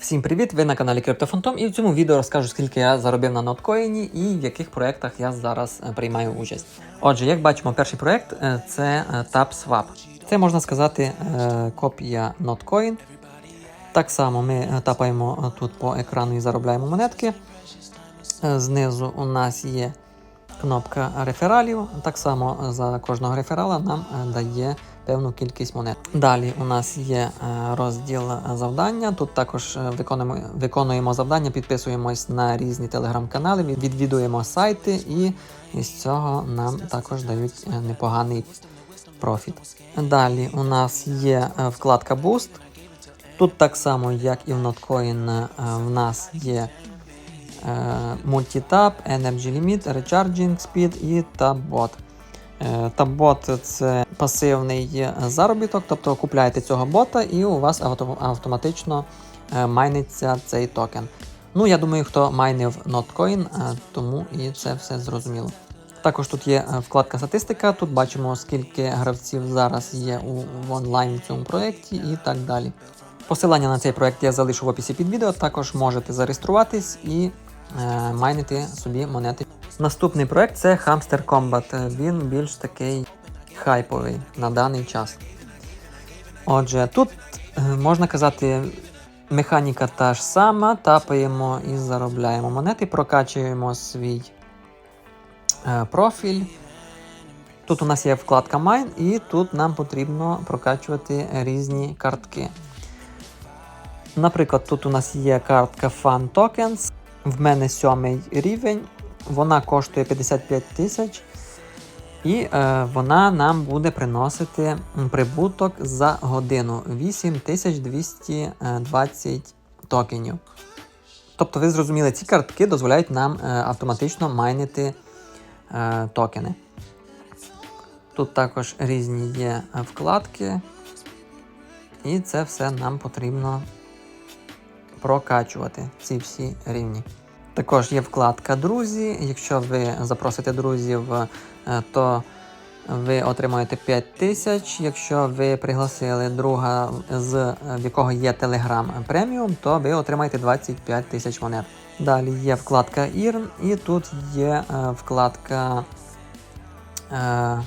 Всім привіт! Ви на каналі CryptoFantom і в цьому відео розкажу, скільки я заробив на ноткоїні і в яких проєктах я зараз е, приймаю участь. Отже, як бачимо, перший проєкт е, це е, TapSwap. Це можна сказати копія ноткоін. Так само ми тапаємо тут по екрану і заробляємо монетки. Знизу у нас є кнопка рефералів. Так само за кожного реферала нам е, дає певну кількість монет. Далі у нас є е, розділ завдання. Тут також е, виконуємо, виконуємо завдання, підписуємось на різні телеграм-канали, відвідуємо сайти, і з цього нам також дають непоганий профіт. Далі у нас є вкладка Boost. Тут так само, як і в Notcoin, в нас є Multitap, Energy Limit, Recharging Speed і TabBot. Е, TabBot – це пасивний заробіток, тобто купляєте цього бота і у вас автоматично е, майниться цей токен. Ну, я думаю, хто майнив е, тому і це все зрозуміло. Також тут є е, вкладка статистика. Тут бачимо, скільки гравців зараз є у, в онлайн в цьому проєкті і так далі. Посилання на цей проєкт я залишу в описі під відео. Також можете зареєструватись і е, майнити собі монети. Наступний проєкт це Hamster Combat. Е, Він більш такий хайповий на даний час. Отже, тут е, можна казати, механіка та ж сама. Тапаємо і заробляємо монети, прокачуємо свій е, профіль. Тут у нас є вкладка Mine, і тут нам потрібно прокачувати різні картки. Наприклад, тут у нас є картка Fun Tokens. В мене сьомий рівень. Вона коштує 55 тисяч. І е, вона нам буде приносити прибуток за годину 8220 токенів. Тобто, ви зрозуміли, ці картки дозволяють нам е, автоматично майнити е, токени. Тут також різні є е, вкладки, і це все нам потрібно прокачувати ці всі рівні. Також є вкладка Друзі. Якщо ви запросите друзів, е, то ви отримаєте 5 тисяч. Якщо ви пригласили друга, з в якого є Telegram преміум, то ви отримаєте 25 тисяч монет. Далі є вкладка Earn, і тут є е, вкладка е,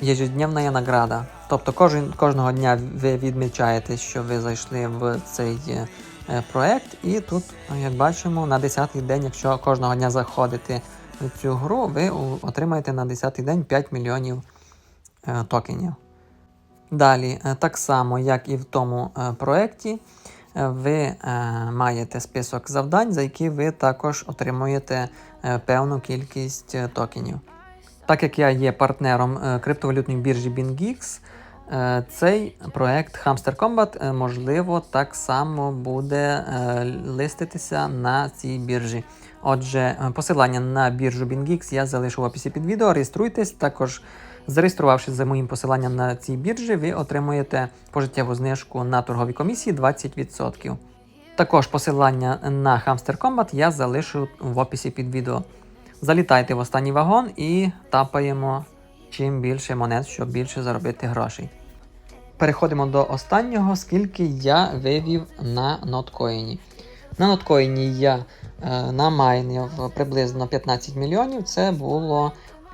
єжедневна награда. Тобто кожен, кожного дня ви відмічаєте, що ви зайшли в цей е, проект, і тут, як бачимо, на 10-й день, якщо кожного дня заходите в цю гру, ви отримаєте на 10-й день 5 мільйонів е, токенів. Далі, е, так само, як і в тому проєкті, ви маєте список завдань, за які ви також отримуєте певну кількість токенів. Так як я є партнером е, криптовалютної біржі BingX, е, цей проект Hamster Combat е, можливо так само буде листитися на цій біржі. Отже, посилання на біржу BingX я залишу в описі під відео. Реєструйтесь. Також зареєструвавшись за моїм посиланням на цій біржі, ви отримуєте пожиттєву знижку на торгові комісії 20%. Також посилання на Hamster Combat я залишу в описі під відео. Залітайте в останній вагон і тапаємо чим більше монет, щоб більше заробити грошей. Переходимо до останнього, скільки я вивів на ноткоїні. На ноткоїні я е, намайнив приблизно 15 мільйонів, це було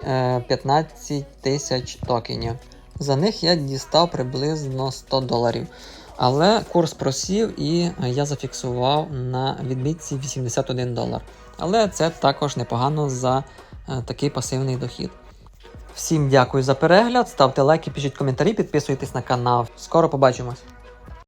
е, 15 тисяч токенів. За них я дістав приблизно 100 доларів. Але курс просів і я зафіксував на відмітці 81 долар. Але це також непогано за е, такий пасивний дохід. Всім дякую за перегляд, ставте лайки, пишіть коментарі, підписуйтесь на канал. Скоро побачимось!